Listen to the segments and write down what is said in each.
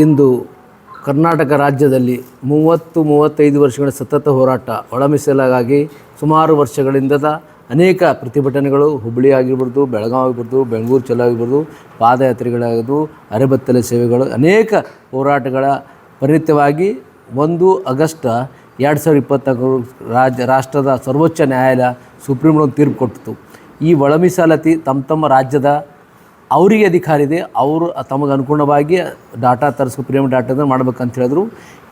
ಇಂದು ಕರ್ನಾಟಕ ರಾಜ್ಯದಲ್ಲಿ ಮೂವತ್ತು ಮೂವತ್ತೈದು ವರ್ಷಗಳ ಸತತ ಹೋರಾಟ ಒಳಮೀಸಲಾಗಿ ಸುಮಾರು ವರ್ಷಗಳಿಂದದ ಅನೇಕ ಪ್ರತಿಭಟನೆಗಳು ಹುಬ್ಬಳ್ಳಿ ಆಗಿರ್ಬೋದು ಬೆಳಗಾವಿ ಆಗಿರ್ಬೋದು, ಬೆಂಗಳೂರು ಚಲೋ ಆಗಿರ್ಬೋದು ಪಾದಯಾತ್ರೆಗಳಾಗೋದು ಅರೆಬತ್ತಲೆ ಸೇವೆಗಳು, ಅನೇಕ ಹೋರಾಟಗಳ ಪರಿಣಿತವಾಗಿ ಒಂದು ಆಗಸ್ಟ್ ಎರಡು ಸಾವಿರದ ಇಪ್ಪತ್ತಾರು ರಾಜ್ಯ ರಾಷ್ಟ್ರದ ಸರ್ವೋಚ್ಚ ನ್ಯಾಯಾಲಯ ಸುಪ್ರೀಂ ಕೋರ್ಟ್ ತೀರ್ಪು ಕೊಟ್ಟಿತು ಈ ಒಳಮೀಸಲಾತಿ ತಮ್ಮ ತಮ್ಮ ರಾಜ್ಯದ ಅವರಿಗೆ ಅಧಿಕಾರ ಇದೆ, ಅವರು ತಮಗೆ ಅನುಗುಣವಾಗಿ ಡಾಟಾ ತರಿಸ್ಕೊ, ಪ್ರೀಮಿಯಂ ಡಾಟಾದ ಮಾಡ್ಬೇಕಂತ ಹೇಳಿದ್ರು.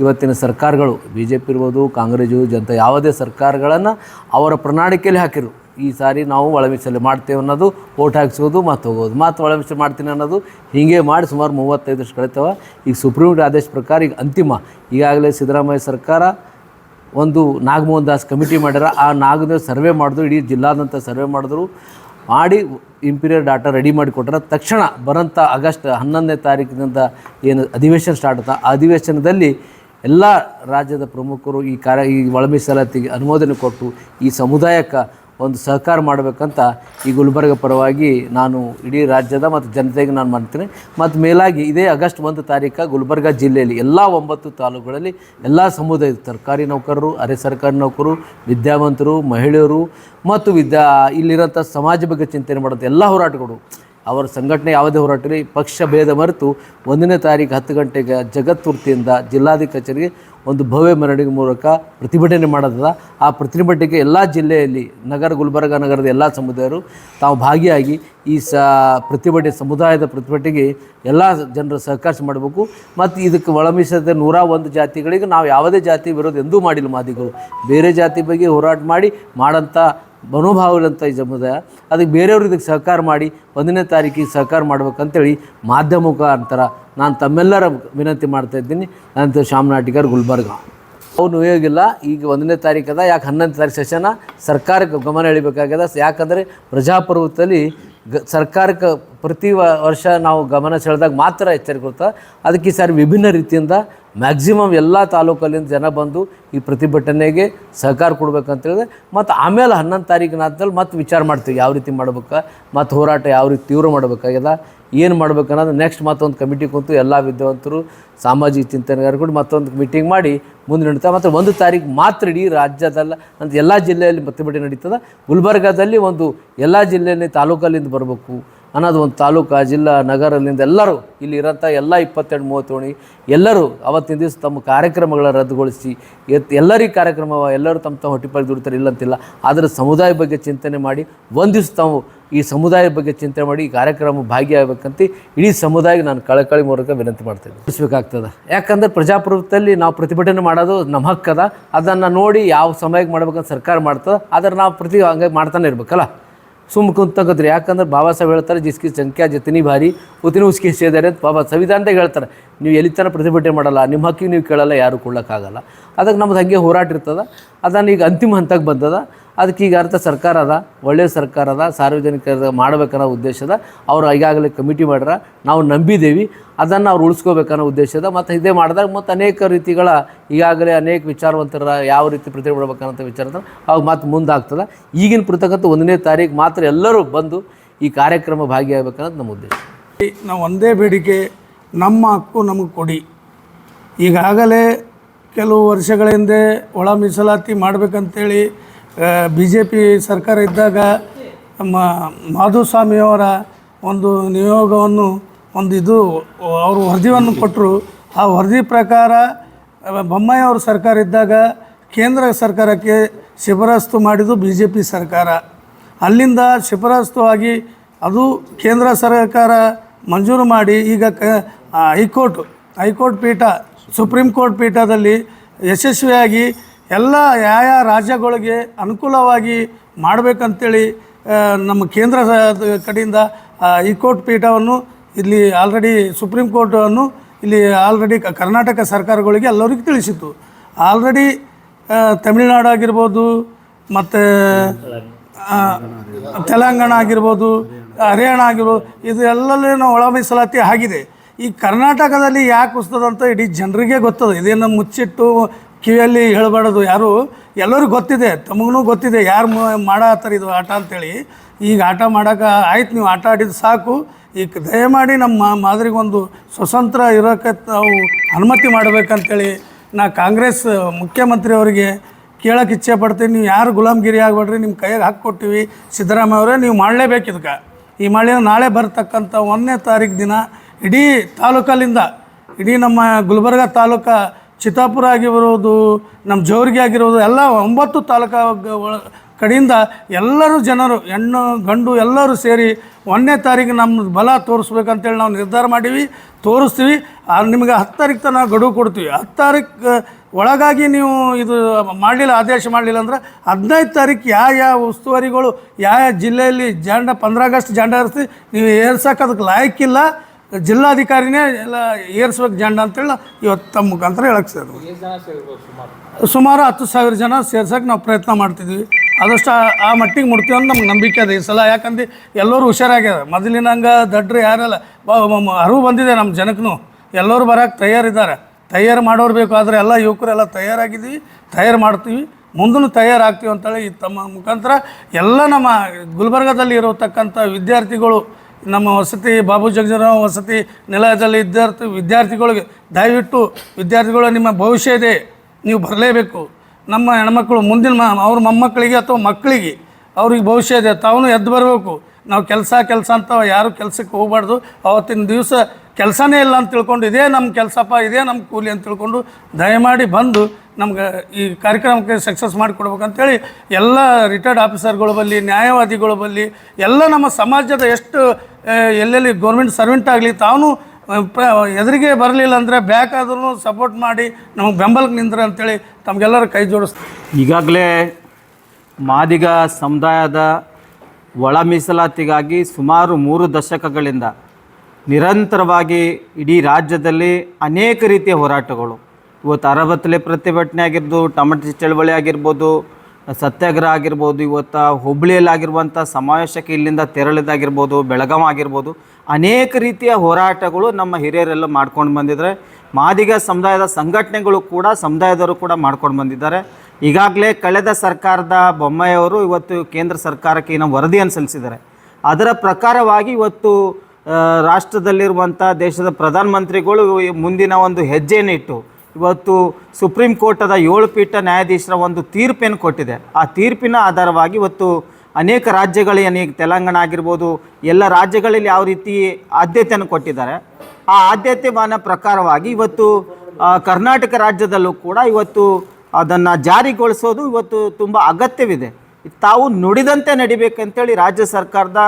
ಇವತ್ತಿನ ಸರ್ಕಾರಗಳು ಬಿ ಜೆ ಪಿ ಇರ್ಬೋದು ಕಾಂಗ್ರೆಸ್ಸು ಜನತಾ ಯಾವುದೇ ಸರ್ಕಾರಗಳನ್ನು ಅವರ ಪ್ರಣಾಳಿಕೆಯಲ್ಲಿ ಹಾಕಿರು ಈ ಸಾರಿ ನಾವು ಒಳಮೀಸಲು ಮಾಡ್ತೇವೆ ಅನ್ನೋದು ಓಟ್ ಹಾಕಿಸೋದು ಮತ್ತು ಹೋಗೋದು. ಮತ್ತು ಒಳಮೀಸಲು ಮಾಡ್ತೀನಿ ಅನ್ನೋದು ಹೀಗೆ ಮಾಡಿ ಸುಮಾರು ಮೂವತ್ತೈದು ವರ್ಷ ಕಳಿತಾವೆ. ಈಗ ಸುಪ್ರೀಂ ಕೋರ್ಟ್ ಆದೇಶ ಪ್ರಕಾರ ಈಗ ಅಂತಿಮ. ಈಗಾಗಲೇ ಸಿದ್ದರಾಮಯ್ಯ ಸರ್ಕಾರ ಒಂದು ನಾಗಮೋಹನ್ ದಾಸ್ ಕಮಿಟಿ ಮಾಡ್ಯಾರ. ಆ ನಾಗದ ಸರ್ವೆ ಮಾಡಿದ್ರು, ಇಡೀ ಜಿಲ್ಲಾದಂಥ ಸರ್ವೆ ಮಾಡಿದ್ರು. ಮಾಡಿ ಇಂಪೀರಿಯರ್ ಡಾಟಾ ರೆಡಿ ಮಾಡಿ ಕೊಟ್ಟರೆ ತಕ್ಷಣ ಬರೋಂಥ ಆಗಸ್ಟ್ ಹನ್ನೊಂದನೇ ತಾರೀಕಿನಿಂದ ಏನು ಅಧಿವೇಶನ ಸ್ಟಾರ್ಟ್ ಆಗ್ತಾ ಆ ಅಧಿವೇಶನದಲ್ಲಿ ಎಲ್ಲ ರಾಜ್ಯದ ಪ್ರಮುಖರು ಈ ಕಾರ್ಯ, ಈ ಒಳ ಮೀಸಲಾತಿಗೆ ಅನುಮೋದನೆ ಕೊಟ್ಟು ಈ ಸಮುದಾಯಕ್ಕೆ ಒಂದು ಸಹಕಾರ ಮಾಡಬೇಕಂತ ಈ ಗುಲ್ಬರ್ಗ ಪರವಾಗಿ ನಾನು ಇಡೀ ರಾಜ್ಯದ ಮತ್ತು ಜನತೆಗೆ ನಾನು ಮಾಡ್ತೀನಿ. ಮತ್ತು ಮೇಲಾಗಿ ಇದೇ ಆಗಸ್ಟ್ ಒಂದು ತಾರೀಕು ಗುಲ್ಬರ್ಗ ಜಿಲ್ಲೆಯಲ್ಲಿ ಎಲ್ಲ ಒಂಬತ್ತು ತಾಲೂಕುಗಳಲ್ಲಿ ಎಲ್ಲ ಸಮುದಾಯದ ಸರ್ಕಾರಿ ನೌಕರರು, ಅರೆ ಸರ್ಕಾರಿ ನೌಕರರು ವಿದ್ಯಾವಂತರು, ಮಹಿಳೆಯರು ಮತ್ತು ವಿದ್ಯಾ ಇಲ್ಲಿರೋಂಥ ಸಮಾಜ ಬಗ್ಗೆ ಚಿಂತನೆ ಮಾಡೋದು ಎಲ್ಲ ಹೋರಾಟಗಳು ಅವರ ಸಂಘಟನೆ ಯಾವುದೇ ಹೊರಟಿರಿ ಪಕ್ಷ ಭೇದ ಮರೆತು ಒಂದನೇ ತಾರೀಕು ಹತ್ತು ಗಂಟೆಗೆ ಜಗತ್ತುರ್ತಿಯಿಂದ ಜಿಲ್ಲಾಧಿಕ ಕಚೇರಿಗೆ ಒಂದು ಭವ್ಯ ಮೆರವಣಿಗೆ ಮೂಲಕ ಪ್ರತಿಭಟನೆ ಮಾಡೋದದ. ಆ ಪ್ರತಿಭಟನೆಗೆ ಎಲ್ಲ ಜಿಲ್ಲೆಯಲ್ಲಿ ನಗರ ಗುಲ್ಬರ್ಗ ನಗರದ ಎಲ್ಲ ಸಮುದಾಯರು ತಾವು ಭಾಗಿಯಾಗಿ ಈ ಸ ಪ್ರತಿಭಟನೆ, ಸಮುದಾಯದ ಪ್ರತಿಭಟನೆಗೆ ಎಲ್ಲ ಜನರು ಸಹಕರಿಸಿ ಮಾಡಬೇಕು. ಮತ್ತು ಇದಕ್ಕೆ ಒಳಮಿಸದ ನೂರ ಒಂದು ಜಾತಿಗಳಿಗೆ ನಾವು ಯಾವುದೇ ಜಾತಿ ವಿರೋಧ ಎಂದೂ ಮಾಡಿಲ್ಲ ಮಾದಿಗಳು ಬೇರೆ ಜಾತಿ ಬಗ್ಗೆ ಹೋರಾಟ ಮಾಡಿ ಮಾಡೋಂಥ ಮನೋಭಾವದಂಥ ಈ ಸಮುದಾಯ, ಅದಕ್ಕೆ ಬೇರೆಯವರು ಇದಕ್ಕೆ ಸಹಕಾರ ಮಾಡಿ ಒಂದನೇ ತಾರೀಕಿಗೆ ಸಹಕಾರ ಮಾಡ್ಬೇಕಂತೇಳಿ ಮಾಧ್ಯಮ ಮುಖಾಂತರ ನಾನು ತಮ್ಮೆಲ್ಲರ ವಿನಂತಿ ಮಾಡ್ತಾ ಇದ್ದೀನಿ. ನಂತರ ಶಾಮನಾಟಿಗಾರ್ ಗುಲ್ಬರ್ಗ. ಅವನು ಹೋಗಿಲ್ಲ, ಈಗ ಒಂದನೇ ತಾರೀಕದ ಯಾಕೆ ಹನ್ನೊಂದು ತಾರೀಕು ಸೆಷನ, ಸರ್ಕಾರಕ್ಕೆ ಗಮನ ಎಳಿಬೇಕಾಗ್ಯದ. ಯಾಕಂದರೆ ಪ್ರಜಾಪ್ರಭುತ್ವದಲ್ಲಿ ಗ ಸರ್ಕಾರಕ್ಕೆ ಪ್ರತಿ ವರ್ಷ ನಾವು ಗಮನ ಸೆಳೆದಾಗ ಮಾತ್ರ ಎಚ್ಚರಿಕೆ ಕೊಡ್ತಾ, ಅದಕ್ಕೆ ಈ ಸಾರಿ ವಿಭಿನ್ನ ರೀತಿಯಿಂದ ಮ್ಯಾಕ್ಸಿಮಮ್ ಎಲ್ಲ ತಾಲೂಕಲ್ಲಿಂದ ಜನ ಬಂದು ಈ ಪ್ರತಿಭಟನೆಗೆ ಸಹಕಾರ ಕೊಡ್ಬೇಕಂತೇಳಿದ್ರೆ ಮತ್ತು ಆಮೇಲೆ ಹನ್ನೊಂದು ತಾರೀಕಿನ ಆದ್ಮೇಲೆ ಮತ್ತೆ ವಿಚಾರ ಮಾಡ್ತೀವಿ, ಯಾವ ರೀತಿ ಮಾಡ್ಬೇಕು, ಮತ್ತು ಹೋರಾಟ ಯಾವ ರೀತಿ ತೀವ್ರ ಮಾಡ್ಬೇಕಾಗ್ಯದ ಏನು ಮಾಡ್ಬೇಕು ಅನ್ನೋದು ನೆಕ್ಸ್ಟ್ ಮತ್ತೊಂದು ಕಮಿಟಿ ಕೂತು ಎಲ್ಲ ವಿದ್ಯಾವಂತರು, ಸಾಮಾಜಿಕ ಚಿಂತನೆಗಾರಗಳು ಮತ್ತೊಂದು ಮೀಟಿಂಗ್ ಮಾಡಿ ಮುಂದೆ ನಡೀತಾ ಮತ್ತು ಒಂದು ತಾರೀಕು ಮಾತ್ರ ಇಡೀ ರಾಜ್ಯದಲ್ಲ ಅಂತ ಎಲ್ಲ ಜಿಲ್ಲೆಯಲ್ಲಿ ಪ್ರತಿಭಟನೆ ನಡೀತದೆ. ಗುಲ್ಬರ್ಗಾದಲ್ಲಿ ಒಂದು ಎಲ್ಲ ಜಿಲ್ಲೆಯಲ್ಲಿ ತಾಲೂಕಲ್ಲಿಂದ ಬರಬೇಕು. ಅನ್ನೋದು ಒಂದು ತಾಲೂಕು ಜಿಲ್ಲಾ ನಗರದಿಂದ ಎಲ್ಲರೂ ಇಲ್ಲಿ ಇರೋಂಥ ಎಲ್ಲ ಇಪ್ಪತ್ತೆರಡು ಓಣಿ ಎಲ್ಲರೂ ಅವತ್ತಿನ ದಿವಸ ತಮ್ಮ ಕಾರ್ಯಕ್ರಮಗಳ ರದ್ದುಗೊಳಿಸಿ, ಎತ್ ಎಲ್ಲರಿಗೆ ಕಾರ್ಯಕ್ರಮ, ಎಲ್ಲರೂ ತಮ್ಮ ತಮ್ಮ ಹೊಟ್ಟಿಪಾಗಿ ದುಡಿತಾರೆ ಇಲ್ಲಂತಿಲ್ಲ, ಆದರೆ ಸಮುದಾಯ ಬಗ್ಗೆ ಚಿಂತನೆ ಮಾಡಿ, ಒಂದು ದಿವಸ ತಾವು ಈ ಸಮುದಾಯ ಬಗ್ಗೆ ಚಿಂತನೆ ಮಾಡಿ ಈ ಕಾರ್ಯಕ್ರಮ ಭಾಗಿಯಾಗಬೇಕಂತ ಇಡೀ ಸಮುದಾಯಕ್ಕೆ ನಾನು ಕಳಕಳಿ ಮೂಲಕ ವಿನಂತಿ ಮಾಡ್ತೇನೆ ತಿಳಿಸ್ಬೇಕಾಗ್ತದೆ. ಯಾಕಂದ್ರೆ ಪ್ರಜಾಪ್ರಭುತ್ವದಲ್ಲಿ ನಾವು ಪ್ರತಿಭಟನೆ ಮಾಡೋದು ನಮ್ಮ ಹಕ್ಕದ, ಅದನ್ನು ನೋಡಿ ಯಾವ ಸಮಯಕ್ಕೆ ಮಾಡ್ಬೇಕಂತ ಸರ್ಕಾರ ಮಾಡ್ತದೆ, ಆದರೆ ನಾವು ಪ್ರತಿ ಹಂಗೆ ಮಾಡ್ತಾನೆ ಇರ್ಬೇಕಲ್ಲ. ಸುಮ್ಮ ಕುಂತಕತ್ರಿ ಯಾಕಂದ್ರೆ ಬಾಬಾ ಸಾಹೇಬ್ ಹೇಳ್ತಾರೆ, ಜಿಸ್ಕಿ ಸಂಖ್ಯಾ ಜತನಿ ಭಾರಿ ಉತ್ತಿನ ಉಸ್ಕಿ ಸೇದಾರೆ ಅಂತ ಬಾಬಾ ಸಂವಿಧಾನದಾಗ ಹೇಳ್ತಾರೆ. ನೀವು ಎಲ್ಲಿ ತನಕ ಪ್ರತಿಭಟನೆ ಮಾಡಲ್ಲ, ನಿಮ್ಮ ಹಕ್ಕಿಗೆ ನೀವು ಕೇಳಲ್ಲ, ಯಾರು ಕೊಡ್ಲಕ್ಕಾಗಲ್ಲ ಅದಕ್ಕೆ ನಮ್ದು ಹಾಗೆ ಹೋರಾಟ ಇರ್ತದೆ. ಅದನ್ನು ಈಗ ಅಂತಿಮ ಹಂತಕ್ಕೆ ಬಂದದ. ಅದಕ್ಕೆ ಈಗ ಅರ್ಥ ಸರ್ಕಾರ ಅದ ಒಳ್ಳೆಯ ಸರ್ಕಾರ ಅದ, ಸಾರ್ವಜನಿಕರ ಮಾಡಬೇಕನ್ನೋ ಉದ್ದೇಶದ ಅವ್ರು ಈಗಾಗಲೇ ಕಮಿಟಿ ಮಾಡ್ಯಾರ ನಾವು ನಂಬಿದ್ದೇವೆ ಅದನ್ನು ಅವ್ರು ಉಳಿಸ್ಕೋಬೇಕನ್ನೋ ಉದ್ದೇಶದ ಮತ್ತು ಇದೇ ಮಾಡಿದಾಗ ಮತ್ತು ಅನೇಕ ರೀತಿಗಳ ಈಗಾಗಲೇ ಅನೇಕ ವಿಚಾರವಂತರ ಯಾವ ರೀತಿ ಪ್ರತಿಭೆ ಮಾಡ್ಬೇಕನ್ನೋ ವಿಚಾರ ಅವಾಗ ಮತ್ತೆ ಮುಂದಾಗ್ತದೆ. ಈಗಿನ ಪೃತಕಂತ ಒಂದನೇ ತಾರೀಕು ಮಾತ್ರ ಎಲ್ಲರೂ ಬಂದು ಈ ಕಾರ್ಯಕ್ರಮ ಭಾಗಿಯಾಗಬೇಕನ್ನೋದು ನಮ್ಮ ಉದ್ದೇಶ. ನಾವು ಒಂದೇ ಬೇಡಿಕೆ, ನಮ್ಮ ಹಕ್ಕು ನಮಗೆ ಕೊಡಿ. ಈಗಾಗಲೇ ಕೆಲವು ವರ್ಷಗಳ ಹಿಂದೆ ಒಳ ಮೀಸಲಾತಿ ಮಾಡಬೇಕಂತೇಳಿ ಬಿ ಜೆ ಪಿ ಸರ್ಕಾರ ಇದ್ದಾಗ ಮಾಧುಸ್ವಾಮಿಯವರ ಒಂದು ನಿಯೋಗವನ್ನು ಒಂದು ಇದು ಅವರು ವರದಿಯನ್ನು ಕೊಟ್ಟರು ಆ ವರದಿ ಪ್ರಕಾರ ಅಹ್, ಬೊಮ್ಮಾಯಿ ಅವ್ರ ಸರ್ಕಾರ ಇದ್ದಾಗ ಕೇಂದ್ರ ಸರ್ಕಾರಕ್ಕೆ ಶಿಫಾರಸ್ತು ಮಾಡಿದ್ದು ಬಿ ಜೆ ಪಿ ಸರ್ಕಾರ. ಅಲ್ಲಿಂದ ಶಿಫಾರಸ್ತು ಆಗಿ ಅದು ಕೇಂದ್ರ ಸರ್ಕಾರ ಮಂಜೂರು ಮಾಡಿ ಈಗ ಕ ಹೈಕೋರ್ಟ್ ಹೈಕೋರ್ಟ್ ಪೀಠ ಸುಪ್ರೀಂ ಕೋರ್ಟ್ ಪೀಠದಲ್ಲಿ ಯಶಸ್ವಿಯಾಗಿ ಎಲ್ಲ ಯಾವ ರಾಜ್ಯಗಳಿಗೆ ಅನುಕೂಲವಾಗಿ ಮಾಡಬೇಕಂತೇಳಿ ನಮ್ಮ ಕೇಂದ್ರ ಕಡೆಯಿಂದ ಈ ಕೋರ್ಟ್ ಪೀಠವನ್ನು ಇಲ್ಲಿ ಆಲ್ರೆಡಿ ಸುಪ್ರೀಂ ಕೋರ್ಟನ್ನು ಇಲ್ಲಿ ಆಲ್ರೆಡಿ ಕರ್ನಾಟಕ ಸರ್ಕಾರಗಳಿಗೆ ಎಲ್ಲರಿಗೂ ತಿಳಿಸಿತ್ತು. ಆಲ್ರೆಡಿ ತಮಿಳುನಾಡು ಆಗಿರ್ಬೋದು, ಮತ್ತು ತೆಲಂಗಾಣ ಆಗಿರ್ಬೋದು, ಹರಿಯಾಣ ಆಗಿರ್ಬೋದು ಇದು ನಾವು ಒಳ ಮೀಸಲಾತಿ ಆಗಿದೆ. ಈ ಕರ್ನಾಟಕದಲ್ಲಿ ಯಾಕೆ ಉಸ್ತದಂತ ಇಡೀ ಜನರಿಗೆ ಗೊತ್ತದ, ಇದೇನು ಮುಚ್ಚಿಟ್ಟು ಕಿವಿಯಲ್ಲಿ ಹೇಳಬಾರ್ದು. ಯಾರು? ಎಲ್ಲರಿಗೂ ಗೊತ್ತಿದೆ. ತಮಗೂ ಗೊತ್ತಿದೆ. ಯಾರು ಮಾಡತ್ತಾರ ಇದು ಆಟ ಅಂತೇಳಿ. ಈಗ ಆಟ ಮಾಡೋಕೆ ಆಯ್ತು ನೀವು ಆಟ ಆಡಿದ್ದು ಸಾಕು. ಈ ಕ- ದಯಮಾಡಿ ನಮ್ಮ ಮಾದರಿಗೊಂದು ಸ್ವತಂತ್ರ ಇರೋಕ್ಕೆ ತಾವು ಅನುಮತಿ ಮಾಡಬೇಕಂತೇಳಿ ನಾ ಕಾಂಗ್ರೆಸ್ ಮುಖ್ಯಮಂತ್ರಿ ಅವರಿಗೆ ಕೇಳಕ್ಕೆ ಇಚ್ಛೆ ಪಡ್ತೀನಿ. ನೀವು ಯಾರು ಗುಲಾಮ್ಗಿರಿ ಆಗಬೇಡ್ರಿ. ನಿಮ್ಮ ಕೈಯಾಗ ಹಾಕ್ಕೊಟ್ಟಿವಿ. ಸಿದ್ದರಾಮಯ್ಯ ಅವರೇ, ನೀವು ಮಾಡಲೇಬೇಕು ಇದಕ್ಕೆ ಈ ಮಳೆ ನಾಳೆ ಬರ್ತಕ್ಕಂಥ ಒಂದನೇ ತಾರೀಕು ದಿನ ಇಡೀ ತಾಲೂಕಲ್ಲಿಂದ, ಇಡೀ ನಮ್ಮ ಗುಲ್ಬರ್ಗ ತಾಲೂಕು ಚಿತ್ತಾಪುರ ಆಗಿರ್ಬೋದು ನಮ್ಮ ಜೋರಿಗೆ ಆಗಿರ್ಬೋದು ಎಲ್ಲ ಒಂಬತ್ತು ತಾಲೂಕು ಕಡೆಯಿಂದ ಎಲ್ಲರೂ ಜನರು, ಹೆಣ್ಣು, ಗಂಡು ಎಲ್ಲರೂ ಸೇರಿ ಒಂದನೇ ತಾರೀಕು ನಮ್ಮ ಬಲ ತೋರಿಸ್ಬೇಕಂತೇಳಿ ನಾವು ನಿರ್ಧಾರ ಮಾಡೀವಿ, ತೋರಿಸ್ತೀವಿ. ನಿಮಗೆ ಹತ್ತು ತಾರೀಕು ತನಕ ಗಡುವು ಕೊಡ್ತೀವಿ. ಹತ್ತು ತಾರೀಕು ಒಳಗಾಗಿ ನೀವು ಇದು ಮಾಡಲಿಲ್ಲ, ಆದೇಶ ಮಾಡಲಿಲ್ಲ ಅಂದ್ರೆ ಹದಿನೈದು ತಾರೀಕು ಯಾವ ಯಾವ ಉಸ್ತುವಾರಿಗಳು, ಯಾವ ಯಾವ ಜಿಲ್ಲೆಯಲ್ಲಿ ಜಾಂಡ ಪಂದ್ರ ಆಗಸ್ಟ್ ಜಾಂಡ ಏರಿಸಿ ನೀವು ಏರ್ಸೋಕೆ ಅದಕ್ಕೆ ಲಾಯಕ್ಕಿಲ್ಲ. ಜಿಲ್ಲಾಧಿಕಾರಿನೇ ಎಲ್ಲ ಏರ್ಸ್ಬೇಕು ಜಂಡ ಅಂತೇಳಿ ಇವತ್ತು ತಮ್ಮ ಮುಖಾಂತರ ಹೇಳಕ್ಕೆ ಸೇರಿದ್ರು ಸುಮಾರು? ಹತ್ತು ಸಾವಿರ ಜನ ಸೇರ್ಸೋಕೆ ನಾವು ಪ್ರಯತ್ನ ಮಾಡ್ತಿದ್ವಿ. ಆದಷ್ಟು ಆ- ಮಟ್ಟಿಗೆ ಮುಡ್ತೀವಿ ಅಂತ ನಮ್ಗೆ ನಂಬಿಕೆ ಇದೆ ಈ ಸಲ. ಯಾಕಂದ್ರೆ ಎಲ್ಲರೂ ಹುಷಾರಾಗ್ಯಾರ. ಮೊದಲಿನಂಗೆ ದಡ್ರು ಯಾರೆಲ್ಲ ಅರಿವು ಬಂದಿದೆ ನಮ್ಮ ಜನಕ್ಕೂ. ಎಲ್ಲರೂ ಬರೋಕ್ಕೆ ತಯಾರಿದ್ದಾರೆ. ತಯಾರು ಮಾಡೋರು ಬೇಕು. ಆದರೆ ಎಲ್ಲ ಯುವಕರೆಲ್ಲ ತಯಾರಾಗಿದ್ದೀವಿ. ತಯಾರು ಮಾಡ್ತೀವಿ. ಮುಂದೂ ತಯಾರಾಗ್ತೀವಿ ಅಂತೇಳಿ ಈ ತಮ್ಮ ಮುಖಾಂತರ ಎಲ್ಲ ನಮ್ಮ ಗುಲ್ಬರ್ಗದಲ್ಲಿ ಇರತಕ್ಕಂಥ ವಿದ್ಯಾರ್ಥಿಗಳು ನಮ್ಮ ವಸತಿ ಬಾಬು ಜಗಜರಾವ್ ವಸತಿ ನಿಲಯದಲ್ಲಿ ವಿದ್ಯಾರ್ಥಿ ವಿದ್ಯಾರ್ಥಿಗಳಿಗೆ ದಯವಿಟ್ಟು ವಿದ್ಯಾರ್ಥಿಗಳು ನಿಮ್ಮ ಭವಿಷ್ಯ ಇದೆ, ನೀವು ಬರಲೇಬೇಕು. ನಮ್ಮ ಹೆಣ್ಮಕ್ಳು ಮುಂದಿನ ಮ ಅವ್ರ ಮೊಮ್ಮಕ್ಕಳಿಗೆ ಅಥವಾ ಮಕ್ಕಳಿಗೆ ಅವ್ರಿಗೆ ಭವಿಷ್ಯ ಇದೆ, ತಾವು ಎದ್ದು ಬರಬೇಕು. ನಾವು ಕೆಲಸ ಕೆಲಸ ಅಂತ ಯಾರು ಕೆಲಸಕ್ಕೆ ಹೋಗಬಾರ್ದು. ಅವತ್ತಿನ ದಿವಸ ಕೆಲಸನೇ ಇಲ್ಲ ಅಂತ ತಿಳ್ಕೊಂಡು ಇದೇ ನಮ್ಮ ಕೆಲಸಪ್ಪ, ಇದೇ ನಮ್ಮ ಕೂಲಿ ಅಂತ ತಿಳ್ಕೊಂಡು ದಯಮಾಡಿ ಬಂದು ನಮ್ಗೆ ಈ ಕಾರ್ಯಕ್ರಮಕ್ಕೆ ಸಕ್ಸಸ್ ಮಾಡಿಕೊಡ್ಬೇಕಂತೇಳಿ ಎಲ್ಲ ರಿಟೈರ್ಡ್ ಆಫೀಸರ್ಗಳು ಬಲ್ಲಿ, ನ್ಯಾಯವಾದಿಗಳು ಬಲ್ಲಿ, ಎಲ್ಲ ನಮ್ಮ ಸಮಾಜದ ಎಷ್ಟು ಎಲ್ಲೆಲ್ಲಿ ಗೌರ್ಮೆಂಟ್ ಸರ್ವೆಂಟ್ ಆಗಲಿ, ತಾನು ಎದುರಿಗೆ ಬರಲಿಲ್ಲ ಅಂದರೆ ಬೇಕಾದ್ರೂ ಸಪೋರ್ಟ್ ಮಾಡಿ ನಮಗೆ ಬೆಂಬಲಕ್ಕೆ ನಿಂದ್ರೆ ಅಂತೇಳಿ ತಮಗೆಲ್ಲರೂ ಕೈ ಜೋಡಿಸ್ತೀವಿ ಈಗಾಗಲೇ ಮಾದಿಗ ಸಮುದಾಯದ ಒಳ ಮೀಸಲಾತಿಗಾಗಿ ಸುಮಾರು ಮೂರು ದಶಕಗಳಿಂದ ನಿರಂತರವಾಗಿ ಇಡೀ ರಾಜ್ಯದಲ್ಲಿ ಅನೇಕ ರೀತಿಯ ಹೋರಾಟಗಳು. ಇವತ್ತು ಅರವತ್ತಲೆ ಪ್ರತಿಭಟನೆ ಆಗಿರ್ಬೋದು, ಟಮಟಿ ಚಳವಳಿ ಆಗಿರ್ಬೋದು ಸತ್ಯಾಗ್ರಹ ಆಗಿರ್ಬೋದು, ಇವತ್ತು ಹುಬ್ಬಳ್ಳಿಯಲ್ಲಿ ಆಗಿರುವಂಥ ಸಮಾವೇಶಕ್ಕೆ ಇಲ್ಲಿಂದ ತೆರಳಿದಾಗಿರ್ಬೋದು ಬೆಳಗಾವಿ ಆಗಿರ್ಬೋದು, ಅನೇಕ ರೀತಿಯ ಹೋರಾಟಗಳು ನಮ್ಮ ಹಿರಿಯರೆಲ್ಲ ಮಾಡ್ಕೊಂಡು ಬಂದಿದ್ದಾರೆ. ಮಾದಿಗ ಸಮುದಾಯದ ಸಂಘಟನೆಗಳು ಕೂಡ ಸಮುದಾಯದವರು ಕೂಡ ಮಾಡ್ಕೊಂಡು ಬಂದಿದ್ದಾರೆ. ಈಗಾಗಲೇ ಕಳೆದ ಸರ್ಕಾರದ ಬೊಮ್ಮಾಯಿಯವರು ಇವತ್ತು ಕೇಂದ್ರ ಸರ್ಕಾರಕ್ಕೆ ಏನೋ ವರದಿಯನ್ನು ಸಲ್ಲಿಸಿದ್ದಾರೆ. ಅದರ ಪ್ರಕಾರವಾಗಿ ಇವತ್ತು ರಾಷ್ಟ್ರದಲ್ಲಿರುವಂಥ ದೇಶದ ಪ್ರಧಾನಮಂತ್ರಿಗಳು ಮುಂದಿನ ಒಂದು ಹೆಜ್ಜೆಯನ್ನು ಇಟ್ಟು ಇವತ್ತು ಸುಪ್ರೀಂ ಕೋರ್ಟದ ಏಳು ಪೀಠ ನ್ಯಾಯಾಧೀಶರ ಒಂದು ತೀರ್ಪನ್ನು ಕೊಟ್ಟಿದೆ. ಆ ತೀರ್ಪಿನ ಆಧಾರವಾಗಿ ಇವತ್ತು ಅನೇಕ ರಾಜ್ಯಗಳು, ಅನೇಕ ತೆಲಂಗಾಣ ಆಗಿರ್ಬೋದು, ಎಲ್ಲ ರಾಜ್ಯಗಳಲ್ಲಿ ಯಾವ ರೀತಿ ಆದ್ಯತೆಯನ್ನು ಕೊಟ್ಟಿದ್ದಾರೆ. ಆ ಆದ್ಯತೆ ಮಾನ ಪ್ರಕಾರವಾಗಿ ಇವತ್ತು ಕರ್ನಾಟಕ ರಾಜ್ಯದಲ್ಲೂ ಕೂಡ ಇವತ್ತು ಅದನ್ನು ಜಾರಿಗೊಳಿಸೋದು ಇವತ್ತು ತುಂಬ ಅಗತ್ಯವಿದೆ. ತಾವು ನುಡಿದಂತೆ ನಡಿಬೇಕಂತೇಳಿ ರಾಜ್ಯ ಸರ್ಕಾರದ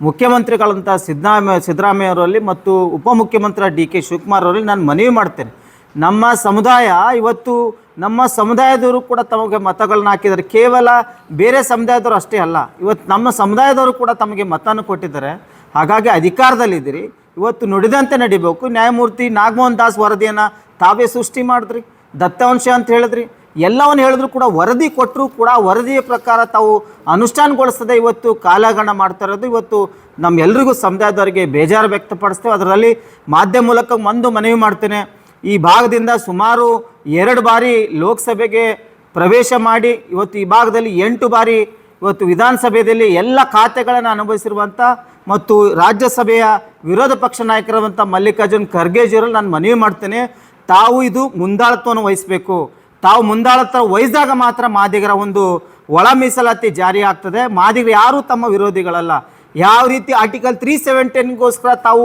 ಮುಖ್ಯಮಂತ್ರಿಗಳಂಥ ಸಿದ್ದರಾಮಯ್ಯ ಅವರಲ್ಲಿ ಮತ್ತು ಉಪಮುಖ್ಯಮಂತ್ರಿ ಡಿ ಕೆ ಶಿವಕುಮಾರ್ ಅವರಲ್ಲಿ ನಾನು ಮನವಿ ಮಾಡ್ತೇನೆ. ನಮ್ಮ ಸಮುದಾಯ ಇವತ್ತು ನಮ್ಮ ಸಮುದಾಯದವರು ಕೂಡ ತಮಗೆ ಮತಗಳನ್ನ ಹಾಕಿದ್ದಾರೆ. ಕೇವಲ ಬೇರೆ ಸಮುದಾಯದವರು ಅಷ್ಟೇ ಅಲ್ಲ, ಇವತ್ತು ನಮ್ಮ ಸಮುದಾಯದವರು ಕೂಡ ತಮಗೆ ಮತನ ಕೊಟ್ಟಿದ್ದಾರೆ. ಹಾಗಾಗಿ ಅಧಿಕಾರದಲ್ಲಿದ್ದೀರಿ ಇವತ್ತು ನುಡಿದಂತೆ ನಡಿಬೇಕು. ನ್ಯಾಯಮೂರ್ತಿ ನಾಗಮೋಹನ್ ದಾಸ್ ವರದಿಯನ್ನು ತಾವೇ ಸೃಷ್ಟಿ ಮಾಡಿದ್ರಿ. ದತ್ತವಂಶ ಅಂತ ಹೇಳಿದ್ರಿ. ಎಲ್ಲವನ್ನು ಹೇಳಿದ್ರು ಕೂಡ ವರದಿ ಕೊಟ್ಟರು ಕೂಡ ವರದಿಯ ಪ್ರಕಾರ ತಾವು ಅನುಷ್ಠಾನಗೊಳಿಸದೆ ಇವತ್ತು ಕಾಲಗಣ ಮಾಡ್ತಾ ಇರೋದು. ಇವತ್ತು ನಮ್ಮೆಲ್ಲರಿಗೂ ಸಮುದಾಯದವರಿಗೆ ಬೇಜಾರು ವ್ಯಕ್ತಪಡಿಸ್ತೇವೆ. ಅದರಲ್ಲಿ ಮಾಧ್ಯಮ ಮೂಲಕ ಒಂದು ಮನವಿ ಮಾಡ್ತೇನೆ. ಈ ಭಾಗದಿಂದ ಸುಮಾರು ಎರಡು ಬಾರಿ ಲೋಕಸಭೆಗೆ ಪ್ರವೇಶ ಮಾಡಿ, ಇವತ್ತು ಈ ಭಾಗದಲ್ಲಿ ಎಂಟು ಬಾರಿ ಇವತ್ತು ವಿಧಾನಸಭೆಯಲ್ಲಿ ಎಲ್ಲ ಖಾತೆಗಳನ್ನು ಅನುಭವಿಸಿರುವಂಥ ಮತ್ತು ರಾಜ್ಯಸಭೆಯ ವಿರೋಧ ಪಕ್ಷ ನಾಯಕರಾದಂಥ ಮಲ್ಲಿಕಾರ್ಜುನ್ ಖರ್ಗೆಜಿಯವರಲ್ಲಿ ನಾನು ಮನವಿ ಮಾಡ್ತೇನೆ, ತಾವು ಇದು ಮುಂದಾಳತ್ವವನ್ನು ವಹಿಸಬೇಕು. ತಾವು ಮುಂದಾಳತ್ವ ವಹಿಸಿದಾಗ ಮಾತ್ರ ಮಾದಿಗರ ಒಂದು ಒಳ ಮೀಸಲಾತಿ ಜಾರಿ ಆಗ್ತದೆ. ಮಾದಿಗರು ಯಾರೂ ತಮ್ಮ ವಿರೋಧಿಗಳಲ್ಲ. ಯಾವ ರೀತಿ ಆರ್ಟಿಕಲ್ ತ್ರೀ ಸೆವೆಂಟೆನ್ಗೋಸ್ಕರ ತಾವು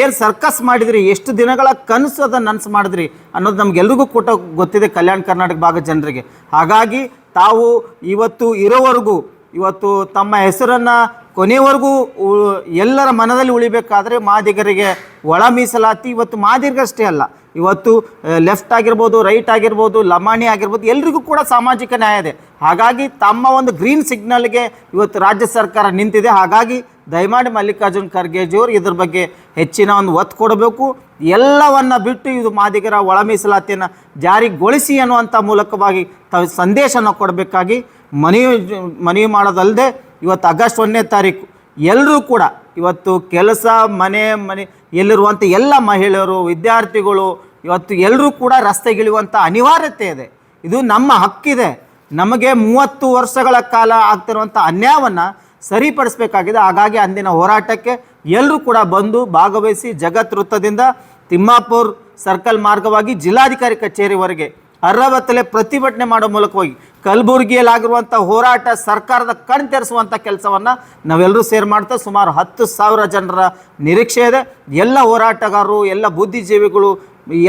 ಏನು ಸರ್ಕಸ್ ಮಾಡಿದ್ರಿ, ಎಷ್ಟು ದಿನಗಳ ಕನಸು ಅದನ್ನು ನನಸು ಮಾಡಿದ್ರಿ ಅನ್ನೋದು ನಮಗೆಲ್ರಿಗೂ ಕೂಡ ಗೊತ್ತಿದೆ ಕಲ್ಯಾಣ ಕರ್ನಾಟಕ ಭಾಗದ ಜನರಿಗೆ. ಹಾಗಾಗಿ ತಾವು ಇವತ್ತು ಇರೋವರೆಗೂ, ಇವತ್ತು ತಮ್ಮ ಹೆಸರನ್ನು ಕೊನೆಯವರೆಗೂ ಉ- ಎಲ್ಲರ ಮನದಲ್ಲಿ ಉಳಿಬೇಕಾದ್ರೆ ಮಾದಿಗರಿಗೆ ಒಳ ಮೀಸಲಾತಿ, ಇವತ್ತು ಮಾದಿಗರಷ್ಟೇ ಅಲ್ಲ. ಇವತ್ತು ಲೆಫ್ಟ್ ಆಗಿರ್ಬೋದು, ರೈಟ್ ಆಗಿರ್ಬೋದು, ಲಮಾಣಿ ಆಗಿರ್ಬೋದು, ಎಲ್ರಿಗೂ ಕೂಡ ಸಾಮಾಜಿಕ ನ್ಯಾಯ ಇದೆ. ಹಾಗಾಗಿ ತಮ್ಮ ಒಂದು ಗ್ರೀನ್ ಸಿಗ್ನಲ್ಗೆ ಇವತ್ತು ರಾಜ್ಯ ಸರ್ಕಾರ ನಿಂತಿದೆ. ಹಾಗಾಗಿ ದಯಮಾಡಿ ಮಲ್ಲಿಕಾರ್ಜುನ್ ಖರ್ಗೆಜಿಯವರು ಇದ್ರ ಬಗ್ಗೆ ಹೆಚ್ಚಿನ ಒಂದು ಒತ್ತು ಕೊಡಬೇಕು. ಎಲ್ಲವನ್ನು ಬಿಟ್ಟು ಇದು ಮಾದಿಗರ ಒಳ ಮೀಸಲಾತಿಯನ್ನು ಜಾರಿಗೊಳಿಸಿ ಅನ್ನುವಂಥ ಮೂಲಕವಾಗಿ ತಾವು ಸಂದೇಶನ ಕೊಡಬೇಕಾಗಿ ಮನವಿ ಮನವಿ ಮಾಡೋದಲ್ಲದೆ ಇವತ್ತು ಆಗಸ್ಟ್ ಒಂದನೇ ತಾರೀಕು. ಎಲ್ಲರೂ ಕೂಡ ಇವತ್ತು ಕೆಲಸ, ಮನೆ ಮನೆ ಎಲ್ಲಿರುವಂಥ ಎಲ್ಲ ಮಹಿಳೆಯರು, ವಿದ್ಯಾರ್ಥಿಗಳು, ಇವತ್ತು ಎಲ್ಲರೂ ಕೂಡ ರಸ್ತೆಗಿಳಿಯುವಂಥ ಅನಿವಾರ್ಯತೆ ಇದೆ. ಇದು ನಮ್ಮ ಹಕ್ಕಿದೆ. ನಮಗೆ ಮೂವತ್ತು ವರ್ಷಗಳ ಕಾಲ ಆಗ್ತಿರುವಂಥ ಅನ್ಯಾಯವನ್ನು ಸರಿಪಡಿಸಬೇಕಾಗಿದೆ. ಹಾಗಾಗಿ ಅಂದಿನ ಹೋರಾಟಕ್ಕೆ ಎಲ್ಲರೂ ಕೂಡ ಬಂದು ಭಾಗವಹಿಸಿ ಜಗತ್ ವೃತ್ತದಿಂದ ತಿಮ್ಮಾಪುರ್ ಸರ್ಕಲ್ ಮಾರ್ಗವಾಗಿ ಜಿಲ್ಲಾಧಿಕಾರಿ ಕಚೇರಿವರೆಗೆ ಅರ್ಹವತ್ತಲೆ ಪ್ರತಿಭಟನೆ ಮಾಡೋ ಮೂಲಕವಾಗಿ ಕಲಬುರಗಿಯಲ್ಲಿ ಆಗಿರುವಂಥ ಹೋರಾಟ ಸರ್ಕಾರದ ಕಣ್ ತೆರೆಸುವಂಥ ಕೆಲಸವನ್ನು ನಾವೆಲ್ಲರೂ ಸೇರಿ ಮಾಡ್ತಾ ಸುಮಾರು ಹತ್ತು ಸಾವಿರ ಜನರ ನಿರೀಕ್ಷೆ ಇದೆ. ಎಲ್ಲ ಹೋರಾಟಗಾರರು, ಎಲ್ಲ ಬುದ್ಧಿಜೀವಿಗಳು,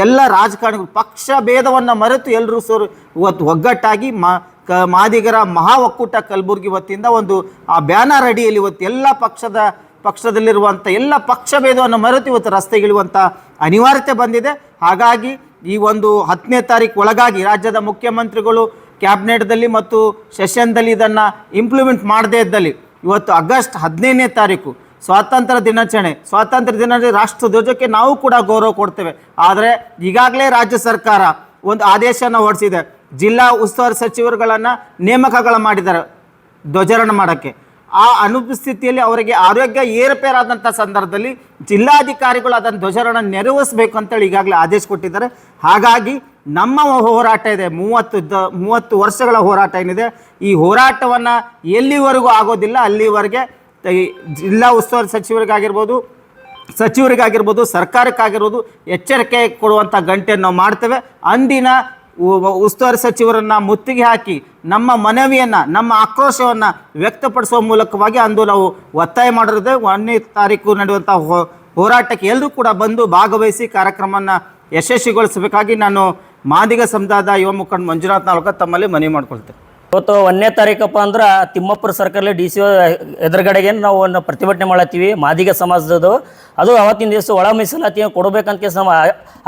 ಎಲ್ಲ ರಾಜಕಾರಣಿಗಳು ಪಕ್ಷ ಭೇದವನ್ನು ಮರೆತು ಎಲ್ಲರೂ ಸೇರಿ ಇವತ್ತು ಒಗ್ಗಟ್ಟಾಗಿ ಮಾ, ಕ, ಮಾದಿಗರ ಮಹಾ ಒಕ್ಕೂಟ ಕಲಬುರಗಿ ವತಿಯಿಂದ ಒಂದು ಆ ಬ್ಯಾನರ್ ಅಡಿಯಲ್ಲಿ ಇವತ್ತು ಎಲ್ಲ ಪಕ್ಷದ, ಪಕ್ಷದಲ್ಲಿರುವಂಥ ಎಲ್ಲ ಪಕ್ಷ ಭೇದವನ್ನು ಮರೆತು ಇವತ್ತು ರಸ್ತೆಗಿಳಿಯುವಂಥ ಅನಿವಾರ್ಯತೆ ಬಂದಿದೆ. ಹಾಗಾಗಿ ಈ ಒಂದು ಹತ್ತನೇ ತಾರೀಕು ಒಳಗಾಗಿ ರಾಜ್ಯದ ಮುಖ್ಯಮಂತ್ರಿಗಳು ಕ್ಯಾಬಿನೆಟ್ದಲ್ಲಿ ಮತ್ತು ಸೆಷನ್ದಲ್ಲಿ ಇದನ್ನು ಇಂಪ್ಲಿಮೆಂಟ್ ಮಾಡದೇ ಇದ್ದಲ್ಲಿ ಇವತ್ತು ಆಗಸ್ಟ್ ಹದಿನೈದನೇ ತಾರೀಕು ಸ್ವಾತಂತ್ರ್ಯ ದಿನಾಚರಣೆ. ಸ್ವಾತಂತ್ರ್ಯ ದಿನಾಚರಣೆ ರಾಷ್ಟ್ರ ಧ್ವಜಕ್ಕೆ ನಾವು ಕೂಡ ಗೌರವ ಕೊಡ್ತೇವೆ. ಆದರೆ ಈಗಾಗಲೇ ರಾಜ್ಯ ಸರ್ಕಾರ ಒಂದು ಆದೇಶನ ಹೊರಡಿಸಿದೆ. ಜಿಲ್ಲಾ ಉಸ್ತುವಾರಿ ಸಚಿವರುಗಳನ್ನು ನೇಮಕಗಳ ಮಾಡಿದ್ದಾರೆ. ಧ್ವಜಾರೋಹಣ ಮಾಡೋಕ್ಕೆ. ಆ ಅನುಪಸ್ಥಿತಿಯಲ್ಲಿ ಅವರಿಗೆ ಆರೋಗ್ಯ ಏರುಪೇರಾದಂಥ ಸಂದರ್ಭದಲ್ಲಿ ಜಿಲ್ಲಾಧಿಕಾರಿಗಳು ಅದನ್ನು ಧ್ವಜಾರೋಹಣ ನೆರವೇರಿಸಬೇಕು ಅಂತೇಳಿ ಈಗಾಗಲೇ ಆದೇಶ ಕೊಟ್ಟಿದ್ದಾರೆ. ಹಾಗಾಗಿ ನಮ್ಮ ಹೋರಾಟ ಇದೆ. ಮೂವತ್ತು ದ, ಮೂವತ್ತು ವರ್ಷಗಳ ಹೋರಾಟ ಏನಿದೆ. ಈ ಹೋರಾಟವನ್ನು ಎಲ್ಲಿವರೆಗೂ ಆಗೋದಿಲ್ಲ. ಅಲ್ಲಿವರೆಗೆ ಜಿಲ್ಲಾ ಉಸ್ತುವಾರಿ ಸಚಿವರಿಗಾಗಿರ್ಬೋದು ಸಚಿವರಿಗಾಗಿರ್ಬೋದು, ಸರ್ಕಾರಕ್ಕಾಗಿರ್ಬೋದು ಎಚ್ಚರಿಕೆ ಕೊಡುವಂಥ ಗಂಟೆಯನ್ನು ನಾವು ಮಾಡ್ತೇವೆ. ಅಂದಿನ ಉಸ್ತುವಾರಿ ಸಚಿವರನ್ನ ಮುತ್ತಿಗೆ ಹಾಕಿ ನಮ್ಮ ಮನವಿಯನ್ನು, ನಮ್ಮ ಆಕ್ರೋಶವನ್ನು ವ್ಯಕ್ತಪಡಿಸುವ ಮೂಲಕವಾಗಿ ಅಂದು ನಾವು ಒತ್ತಾಯ ಮಾಡಿರೋದೇ ಒಂದನೇ ತಾರೀಕು ನಡೆಯುವಂಥ ಹೋರಾಟಕ್ಕೆ ಎಲ್ಲರೂ ಕೂಡ ಬಂದು ಭಾಗವಹಿಸಿ ಕಾರ್ಯಕ್ರಮವನ್ನು ಯಶಸ್ವಿಗೊಳಿಸಬೇಕಾಗಿ ನಾನು ಮಾದಿಗ ಸಮುದಾಯದ ಯುವ ಮುಖಂಡ ಮಂಜುನಾಥ್ ನಾಲ್ಕ ತಮ್ಮಲ್ಲಿ ಮನವಿ ಮಾಡ್ಕೊಳ್ತೇನೆ. ಇವತ್ತು ಒಂದನೇ ತಾರೀಕಪ್ಪ ಅಂದ್ರೆ ತಿಮ್ಮಪ್ಪರ ಸರ್ಕಲ್ ಡಿ ಸಿ ಎದುರುಗಡೆಗೆ ನಾವು ಒಂದು ಪ್ರತಿಭಟನೆ ಮಾಡತ್ತೀವಿ ಮಾದಿಗ ಸಮಾಜದ್ದು. ಅದು ಅವತ್ತಿನ ದಿವಸ ಒಳ ಮೀಸಲಾತಿಯನ್ನು ಕೊಡಬೇಕಂತ ನಮ್ಮ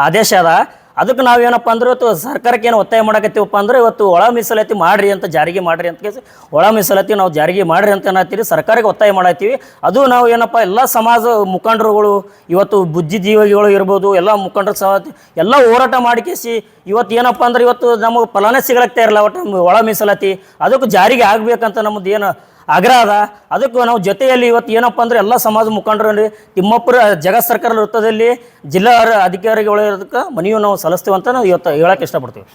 ಆದೇಶ ಅದ. ಅದಕ್ಕೆ ನಾವೇನಪ್ಪ ಅಂದ್ರೆ ಇವತ್ತು ಸರ್ಕಾರಕ್ಕೆ ಏನು ಒತ್ತಾಯ ಮಾಡಕತ್ತೀವಪ್ಪ ಅಂದ್ರೆ ಇವತ್ತು ಒಳ ಮೀಸಲಾತಿ ಮಾಡ್ರಿ ಅಂತ ಜಾರಿಗೆ ಮಾಡ್ರಿ ಅಂತ ಕೇಳಿ ಒಳ ಮೀಸಲಾತಿ ನಾವು ಜಾರಿಗೆ ಮಾಡ್ರಿ ಅಂತ ಏನಾಗ್ತೀರಿ ಸರ್ಕಾರಕ್ಕೆ ಒತ್ತಾಯ ಮಾಡತ್ತೀವಿ. ಅದು ನಾವು ಏನಪ್ಪ, ಎಲ್ಲ ಸಮಾಜ ಮುಖಂಡರುಗಳು, ಇವತ್ತು ಬುದ್ಧಿಜೀವಿಗಳು ಇರ್ಬೋದು, ಎಲ್ಲ ಮುಖಂಡರು ಸಹ ಎಲ್ಲ ಹೋರಾಟ ಮಾಡಿಕೇಸಿ ಇವತ್ತು ಏನಪ್ಪ ಅಂದ್ರೆ ಇವತ್ತು ನಮಗೆ ಫಲಾನೇ ಸಿಗಲಾಗ್ತಾ ಇರಲ್ಲ ಒಟ್ಟು ಒಳ ಮೀಸಲಾತಿ, ಅದಕ್ಕೆ ಜಾರಿಗೆ ಆಗ್ಬೇಕಂತ ನಮ್ಮದು ಏನು ಆಗ್ರಹ ಅದ. ಅದಕ್ಕೆ ನಾವು ಜೊತೆಯಲ್ಲಿ ಇವತ್ತು ಏನಪ್ಪ ಅಂದ್ರೆ ಎಲ್ಲ ಸಮಾಜ ಮುಖಂಡರಲ್ಲಿ ತಿಮ್ಮಪ್ಪರ ಜಗತ್ ಸರ್ಕಾರ ವೃತ್ತದಲ್ಲಿ ಜಿಲ್ಲಾ ಅಧಿಕಾರಿಗಳಿರೋದಕ್ಕೆ ಮನೆಯು ನಾವು ಸಲ್ಲಿಸ್ತೀವಿ ಅಂತ ನಾವು ಇವತ್ತು ಹೇಳಕ್ಕೆ ಇಷ್ಟಪಡ್ತೀವಿ.